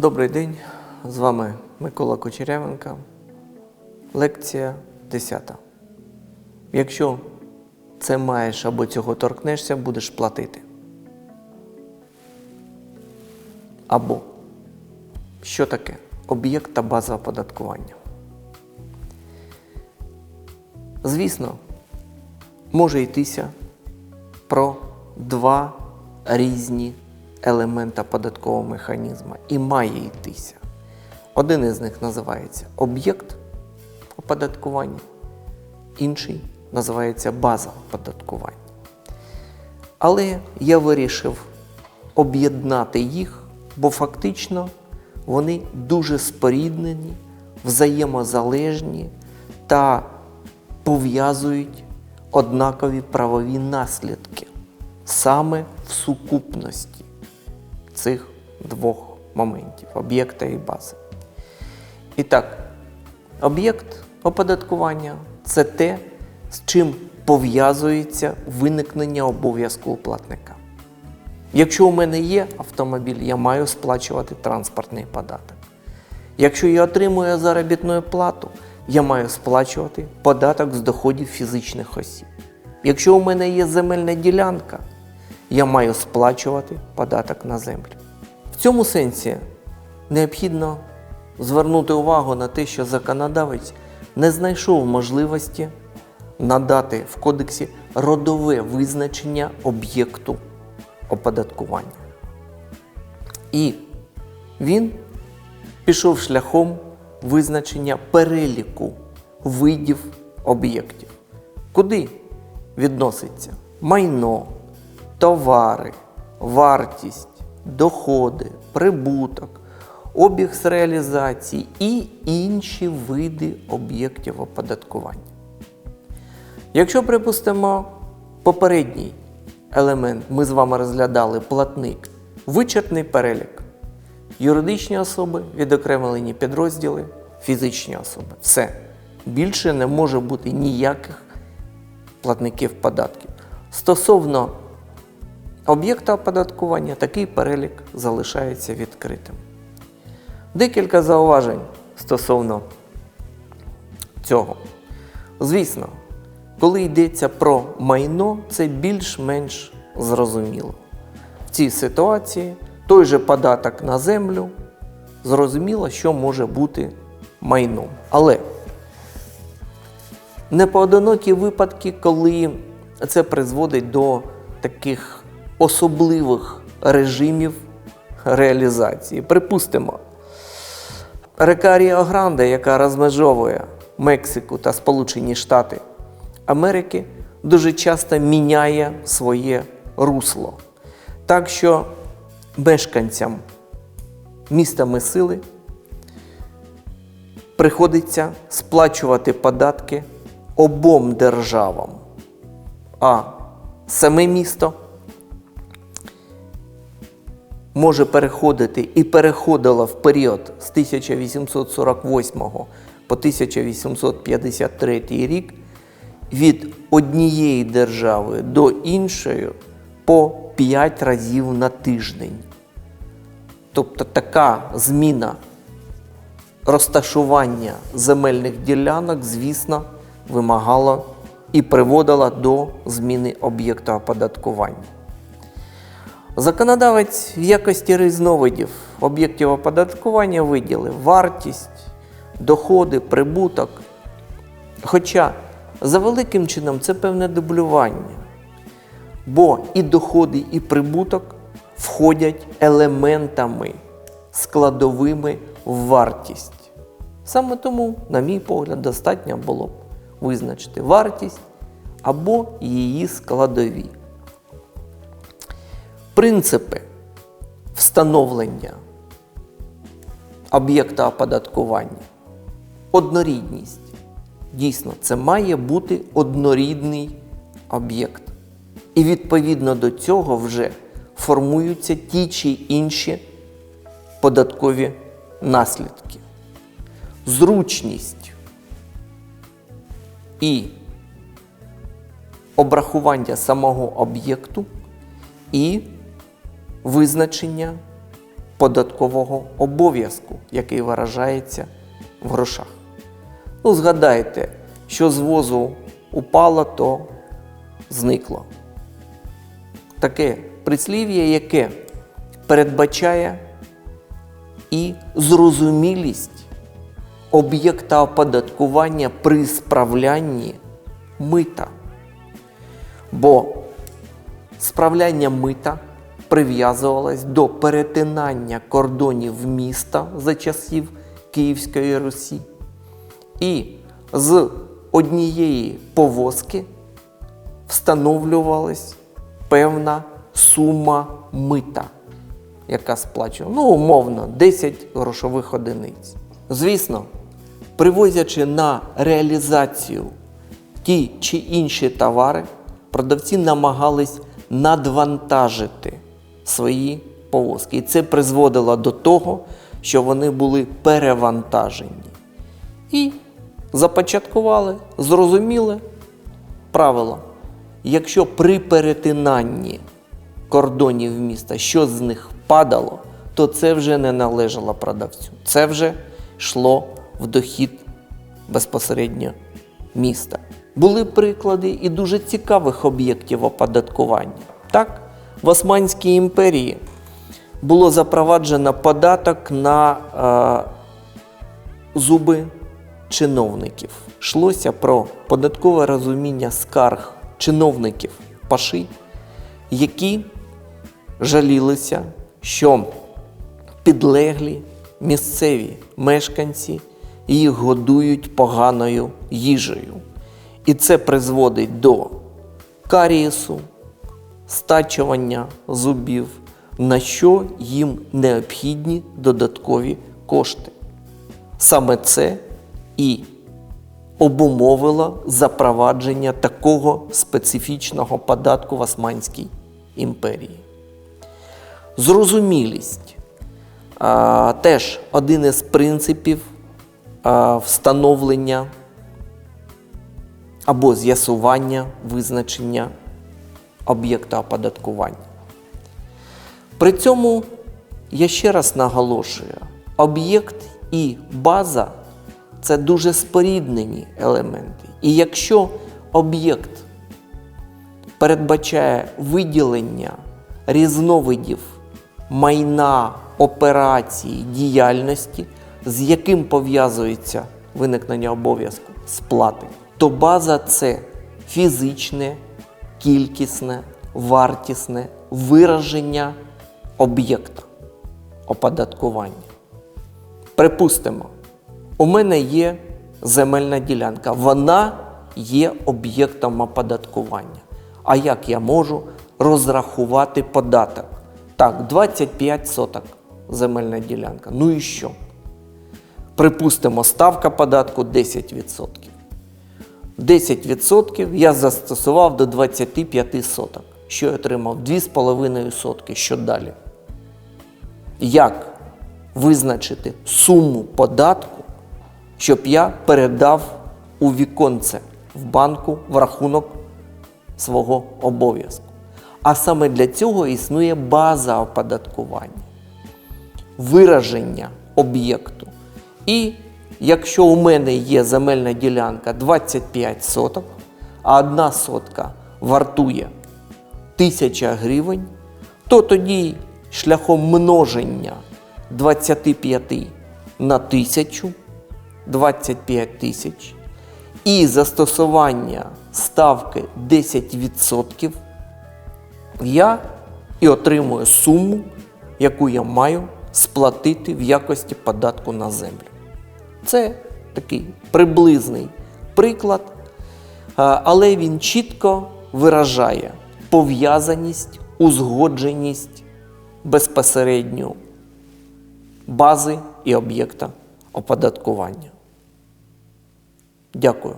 Добрий день, з вами Микола Кочерявенко. Лекція 10. Якщо це маєш або цього торкнешся, будеш платити. Або що таке об'єкт та база оподаткування? Звісно, може йтися про два різні елемента податкового механізму і має йтися. Один із них називається об'єкт оподаткування, інший називається база оподаткування. Але я вирішив об'єднати їх, бо фактично вони дуже споріднені, взаємозалежні та пов'язують однакові правові наслідки саме в сукупності цих двох моментів об'єкта і бази. І так, об'єкт оподаткування це те, з чим пов'язується виникнення обов'язку платника. Якщо у мене є автомобіль, я маю сплачувати транспортний податок. Якщо я отримую заробітну плату, я маю сплачувати податок з доходів фізичних осіб. Якщо у мене є земельна ділянка, я маю сплачувати податок на землю. В цьому сенсі необхідно звернути увагу на те, що законодавець не знайшов можливості надати в кодексі родове визначення об'єкту оподаткування. І він пішов шляхом визначення переліку видів об'єктів. Куди відноситься майно, товари, вартість, доходи, прибуток, обіг з реалізації і інші види об'єктів оподаткування. Якщо припустимо попередній елемент, ми з вами розглядали платник, вичерпний перелік. Юридичні особи, відокремлені підрозділи, фізичні особи. Все. Більше не може бути ніяких платників податків. Стосовно об'єкта оподаткування, такий перелік залишається відкритим. Декілька зауважень стосовно цього. Звісно, коли йдеться про майно, це більш-менш зрозуміло. В цій ситуації той же податок на землю, зрозуміло, що може бути майном. Але непоодинокі випадки, коли це призводить до таких особливих режимів реалізації. Припустимо, река Ріо Гранде, яка розмежовує Мексику та Сполучені Штати Америки, дуже часто міняє своє русло. Так що мешканцям міста Месили приходиться сплачувати податки обом державам. А саме місто може переходити і переходило в період з 1848 по 1853 рік від однієї держави до іншої по 5 разів на тиждень. Тобто така зміна розташування земельних ділянок, звісно, вимагала і приводила до зміни об'єкта оподаткування. Законодавець в якості різновидів об'єктів оподаткування виділив вартість, доходи, прибуток. Хоча за великим чином це певне дублювання, бо і доходи, і прибуток входять елементами складовими в вартість. Саме тому, на мій погляд, достатньо було б визначити вартість або її складові. Принципи встановлення об'єкта оподаткування. Однорідність. Дійсно, це має бути однорідний об'єкт. І відповідно до цього вже формуються ті чи інші податкові наслідки. Зручність і обрахування самого об'єкту і визначення податкового обов'язку, який виражається в грошах. Ну, згадайте, що з возу упало, то зникло. Таке прислів'я, яке передбачає і зрозумілість об'єкта оподаткування при справлянні мита. Бо справляння мита прив'язувалось до перетинання кордонів міста за часів Київської Русі. І з однієї повозки встановлювалась певна сума мита, яка сплачувала, ну, умовно, 10 грошових одиниць. Звісно, привозячи на реалізацію ті чи інші товари, продавці намагались надвантажити свої повозки. І це призводило до того, що вони були перевантажені. І започаткували, зрозуміли правило. Якщо при перетинанні кордонів міста щось з них падало, то це вже не належало продавцю. Це вже йшло в дохід безпосередньо міста. Були приклади і дуже цікавих об'єктів оподаткування. Так, в Османській імперії було запроваджено податок на е, зуби чиновників. Йшлося про податкове розуміння скарг чиновників паши, які жалілися, що підлеглі місцеві мешканці їх годують поганою їжею. І це призводить до карієсу, стачування зубів, на що їм необхідні додаткові кошти. Саме це і обумовило запровадження такого специфічного податку в Османській імперії. Зрозумілість теж один із принципів встановлення або з'ясування визначення об'єкта оподаткування. При цьому я ще раз наголошую, об'єкт і база це дуже споріднені елементи. І якщо об'єкт передбачає виділення різновидів майна, операції, діяльності, з яким пов'язується виникнення обов'язку сплати, то база це фізичне, кількісне, вартісне вираження об'єкта оподаткування. Припустимо, у мене є земельна ділянка, вона є об'єктом оподаткування. А як я можу розрахувати податок? Так, 25 соток земельна ділянка. Ну і що? Припустимо, ставка податку 10%. 10% я застосував до 25 соток. Що я отримав? 2,5 сотки. Що далі? Як визначити суму податку, щоб я передав у віконце в банку в рахунок свого обов'язку? А саме для цього існує база оподаткування, вираження об'єкту. І якщо у мене є земельна ділянка 25 соток, а одна сотка вартує 1000 гривень, то тоді шляхом множення 25 на 1000, 25 тисяч і застосування ставки 10%, я і отримую суму, яку я маю сплатити в якості податку на землю. Це такий приблизний приклад, але він чітко виражає пов'язаність, узгодженість безпосередньо бази і об'єкта оподаткування. Дякую.